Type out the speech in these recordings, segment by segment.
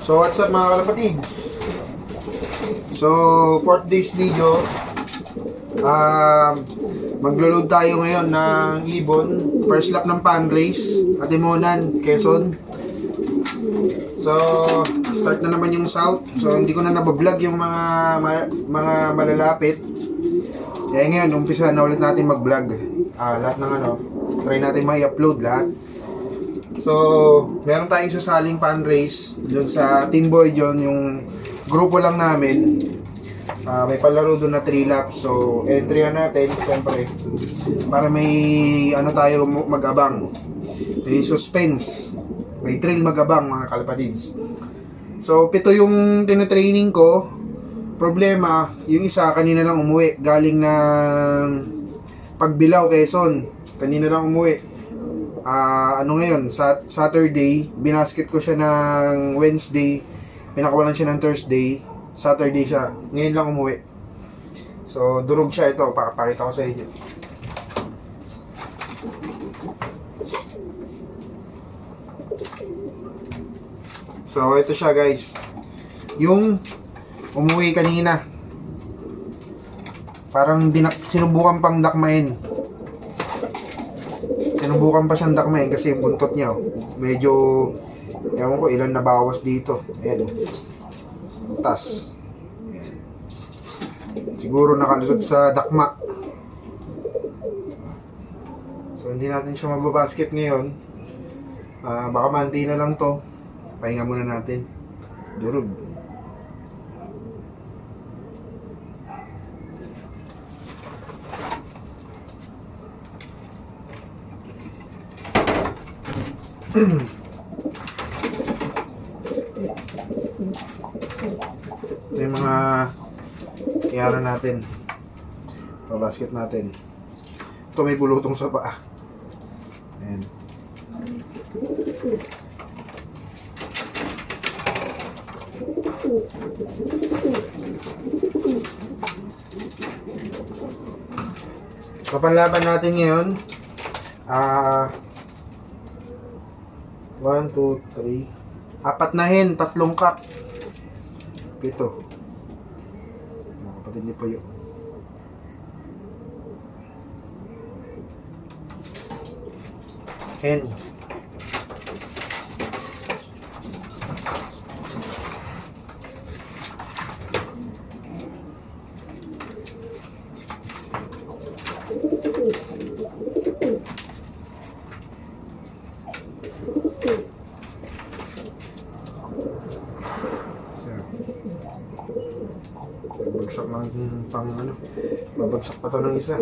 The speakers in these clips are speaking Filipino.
So what's up mga kalapatids? So fourth day's video. Um, Maglo-load tayo ngayon ng ibon. First lap ng pan race Atimonan, Quezon. So start na naman yung south. So hindi ko na nabablog yung mga ma- mga malalapit. Kaya ngayon umpisa na ulit natin mag-vlog. Ah, Lahat ng ano Try natin ma-upload lahat So, meron tayong sasaling fan race doon sa Team Boy John, yung grupo lang namin. Ah, may palaro doon na 3 laps. So, entry na natin, siyempre. Para may ano tayo mag-abang. May suspense. May thrill mag-abang mga kalapatids. So, pito yung tinatraining ko. Problema, yung isa kanina lang umuwi. Galing ng Pagbilao, Quezon. Kanina lang umuwi ah ano ngayon, sa Saturday, binasket ko siya ng Wednesday, pinakawalan siya ng Thursday, Saturday siya. Ngayon lang umuwi. So, durog siya ito, papakita ko sa inyo. So, ito siya guys. Yung umuwi kanina. Parang dinak sinubukan pang dakmain sinubukan pa siyang dakmain kasi yung buntot niya, oh, medyo, ewan ko ilan nabawas dito. Ayan. oh. Tas. Siguro nakalusot sa dakma. So, hindi natin siya mababasket ngayon. Ah, baka manti na lang to. Pahinga muna natin. Durog. Ito yung mga kiyara natin. Pabasket natin. Ito may bulutong sa paa. Ayan. Kapanlaban natin ngayon, ah, 1, 2, 3, apat na hen, tatlong cup. Pito. Mga kapatid ni Puyo. Hen. Babagsak ng pang ano. Babagsak pa to ng isa.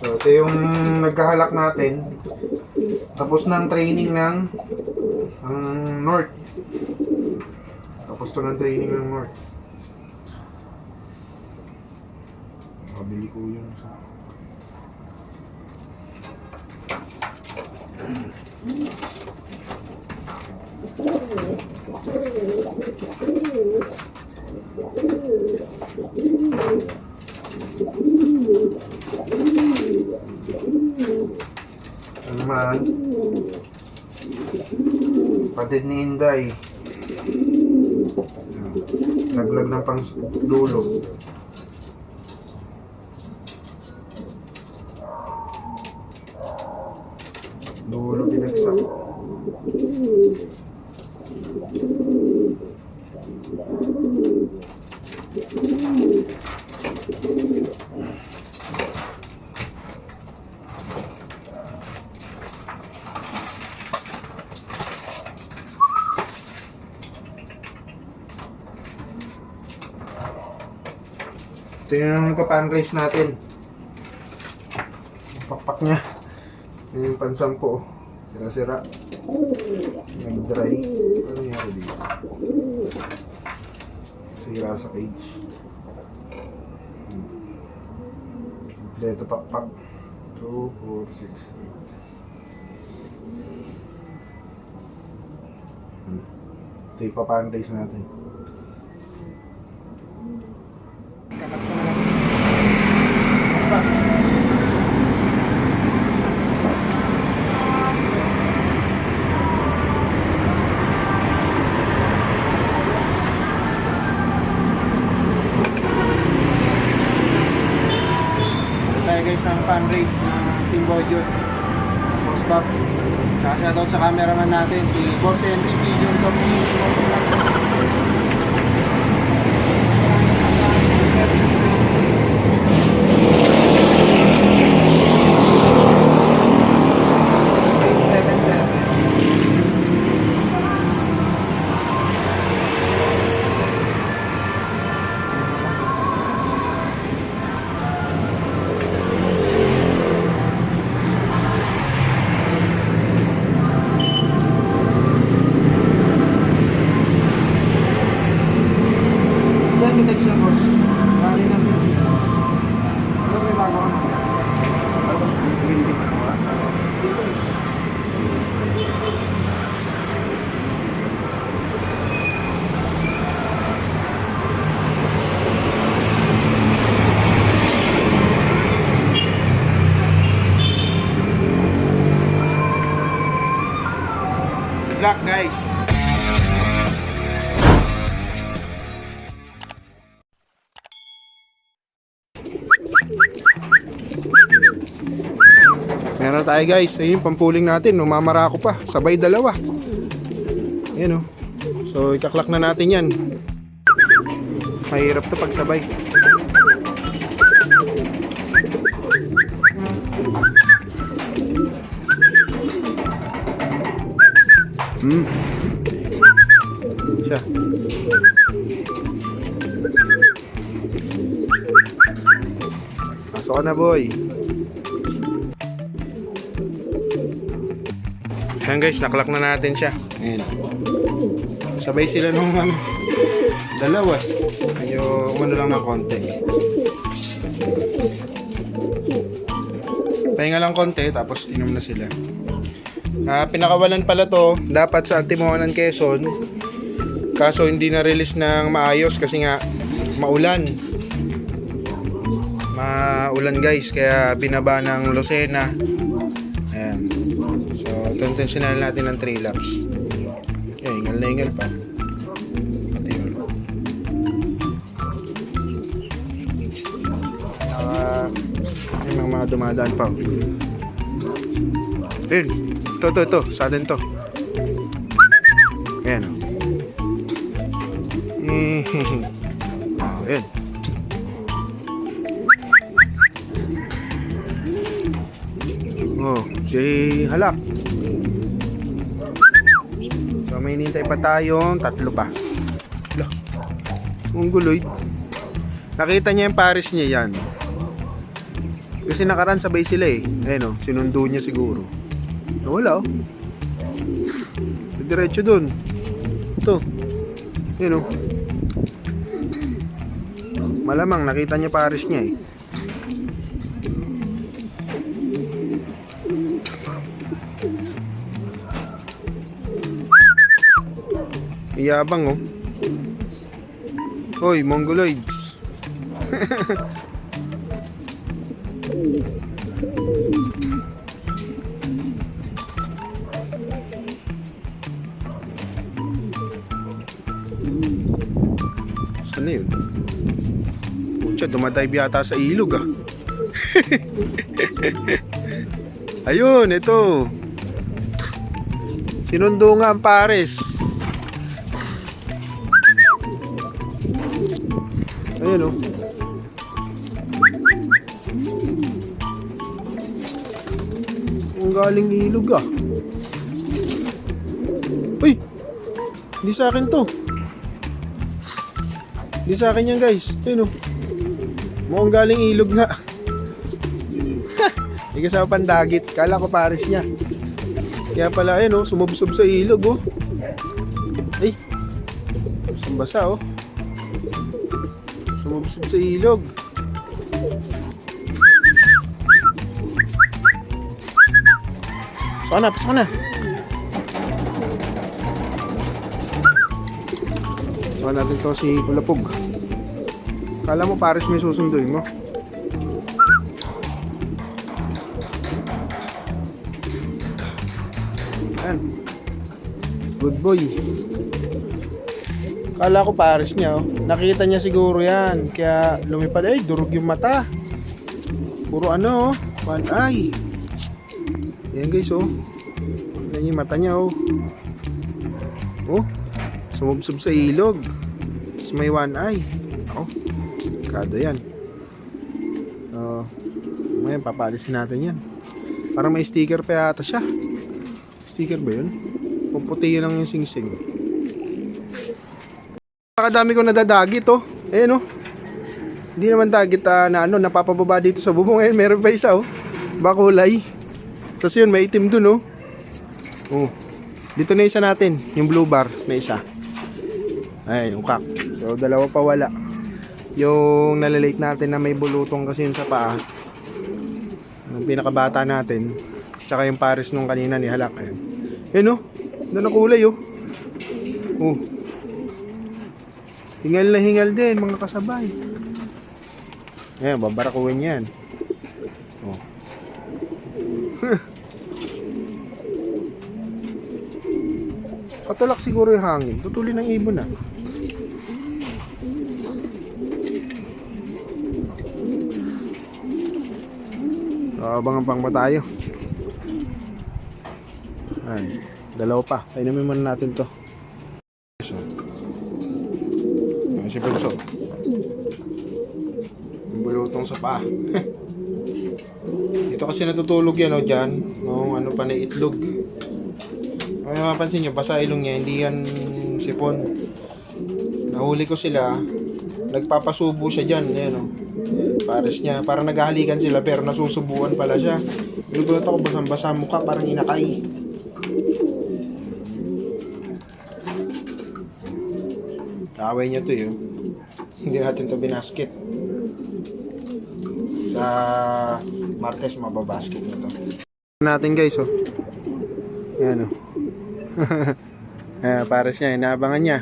So, ito yung nagkahalak natin. Tapos ng training ng ang North. Tapos to ng training ng North. Nakabili ko yung sa... Ano naman? Patid ni Inday. Naglag ng pang dulo. Dulo binagsak. Ito yung ipapan-race natin. Pakpak niya. Yun yung pansampo. Sira-sira. Nag-dry. Ano nangyari dito? Sira sa cage. Kompleto pakpak. 2, 4, 6, 8. Hmm. Ito yung papandays natin. Kakat ko na lang. Ito tayo guys ng fan ng Team Boyot. Boss Bob. Shoutout sa cameraman natin si Boss Henry Meron tayo guys. Ayun, pampuling natin. Umamara ako pa. Sabay dalawa. Ayan o. So, ikaklak na natin yan. Mahirap to pagsabay. Hmm. Siya. Pasok ka na boy. Ayan guys, naklak na natin siya. Ayan. Sabay sila nung ano, dalawa. Medyo umano lang ng konti. Pahinga lang konti, tapos inom na sila. Ah, pinakawalan pala to, dapat sa Antimonan Quezon. Kaso hindi na release ng maayos kasi nga maulan. Maulan guys, kaya binaba ng Lucena. Intentional natin ng 3 laps. Okay, ingal na ingal pa. Pati yun. Ah, may mga dumadaan pa. Ayun. Ito, ito, ito. Sa atin to. Ayan. oh. Eh. Oh, si Halak. May hinintay pa tayong tatlo pa. Lah. Mongoloid. Nakita niya yung Paris niya yan. Kasi nakaraan sabay sila eh. Ayun oh, sinundo niya siguro. Nawala oh. Diretso dun. Ito. Ayun oh. Malamang nakita niya Paris niya eh. Iyabang oh. Hoy, Mongoloids. Saan na yun? Pucha, dumadive yata sa ilog ah. Ayun, ito. Sinundo nga ang pares. Ayun oh. Ang galing ilog ah. Uy! Hindi sa akin to. Hindi sa akin yan guys. Ayun oh. Mukhang galing ilog nga. Hindi kasama pandagit. Kala ko pares niya. Kaya pala ayun oh. Sumubsob sa ilog oh. Ay! Basa oh. Sa ilog. Pasok na, pasok na. Sukan natin to si Kulapog. Kala mo pares may susunduin mo. Ayan. Good boy. Kala ko pares niya oh. Nakita niya siguro yan. Kaya lumipad. Ay, durog yung mata. Puro ano oh. One eye. Yan guys oh. Yan yung mata niya oh. Oh. Sumubsob sa ilog. Tapos may one eye. Ako. Kada yan. Oh. Ngayon, papalisin natin yan. Parang may sticker pa yata siya. Sticker ba yun? Puputi lang yung sing-sing. Nakadami ko nadadagit oh. Eh no. Hindi naman dagit ah, na ano, napapababa dito sa bubong. Ngayon, meron pa isa oh. Bakulay. Tapos yun, may itim dun oh. Oh. Dito na isa natin, yung blue bar na isa. Ay, yung kak. So, dalawa pa wala. Yung nalalate natin na may bulutong kasi yun sa paa. Yung pinakabata natin. Tsaka yung pares nung kanina ni Halak. Ayun. Yun oh. Doon kulay oh. Oh. Hingal na hingal din mga kasabay. Ayan, babarakuin yan. Oh. Patulak siguro yung hangin. Tutuli ng ibon ah. So, abangan pang ba tayo? Ay, dalawa pa. Kainumin muna natin to. Si. Yung bulutong sa paa. Dito kasi natutulog yan o dyan. Nung ano pa na itlog. Kung mapapansin nyo, basa ilong niya, hindi yan sipon. Nahuli ko sila, nagpapasubo siya dyan. Ayan o. Ayan, Pares niya, parang naghahalikan sila pero nasusubuan pala siya. Nagulat ako basang-basa ang mukha, parang inakay. Kaaway niya to yun. Hindi natin to binasket. Sa Martes mababasket na to. Natin guys oh. Ayan oh. Ayan, pares niya, inaabangan niya.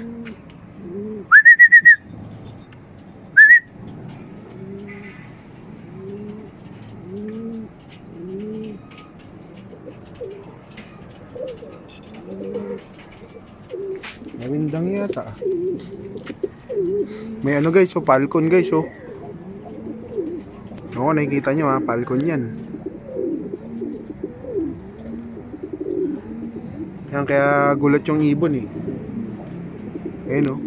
Mawindang yata ah. May ano guys, oh, falcon guys, oh. Oo, nakikita nyo ha, falcon yan. Yan, kaya gulat yung ibon eh. Ayun oh.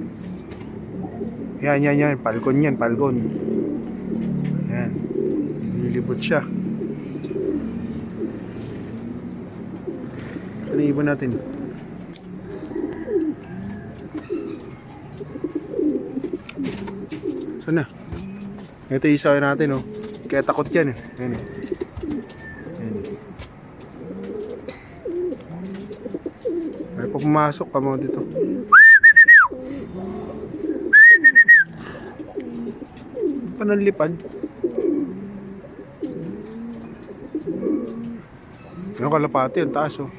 Yan, yan, yan, falcon yan, falcon. Yan. Nilibot siya. Ano ibon natin? Saan na? Ito yung isa natin oh. Kaya takot yan eh. Ayan eh. Ay pa pumasok ka mo dito. Panalipad. Yung kalapati, ang taas oh.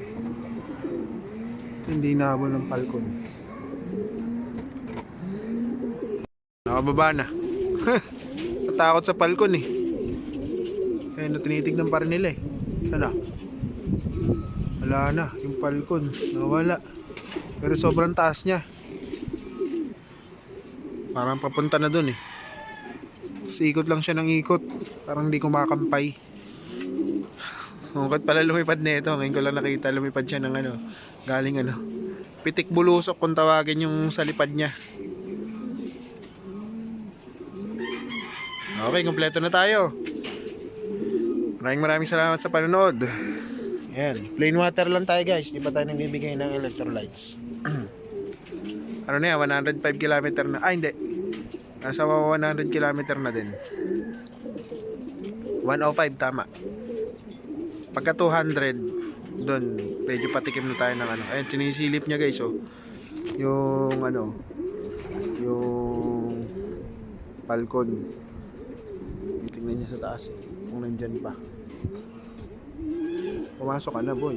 Hindi nahabol ng falcon. Nakababa na. Natakot sa falcon eh. Ayun, tinitignan pa rin nila eh. Ano? Wala na, yung falcon. Nawala. Pero sobrang taas niya. Parang papunta na dun eh. Tapos lang siya ng ikot. Parang di kumakampay. Hungkot pala lumipad na ito. Ngayon ko lang nakita lumipad siya ng ano. Galing ano. Pitik bulusok kung tawagin yung salipad niya. Okay, kompleto na tayo. Maraming maraming salamat sa panonood. Ayan, plain water lang tayo guys. Di pa tayo nagbibigay ng electrolytes. ano na yan, 105 km na. Ah, hindi. Nasa 100 km na din. 105 tama. Pagka 200, doon, medyo patikim na tayo ng ano. Ayan, sinisilip niya guys, oh. Yung ano, yung falcon. Tingnan niya sa taas eh, kung nandyan pa. Pumasok ka na boy.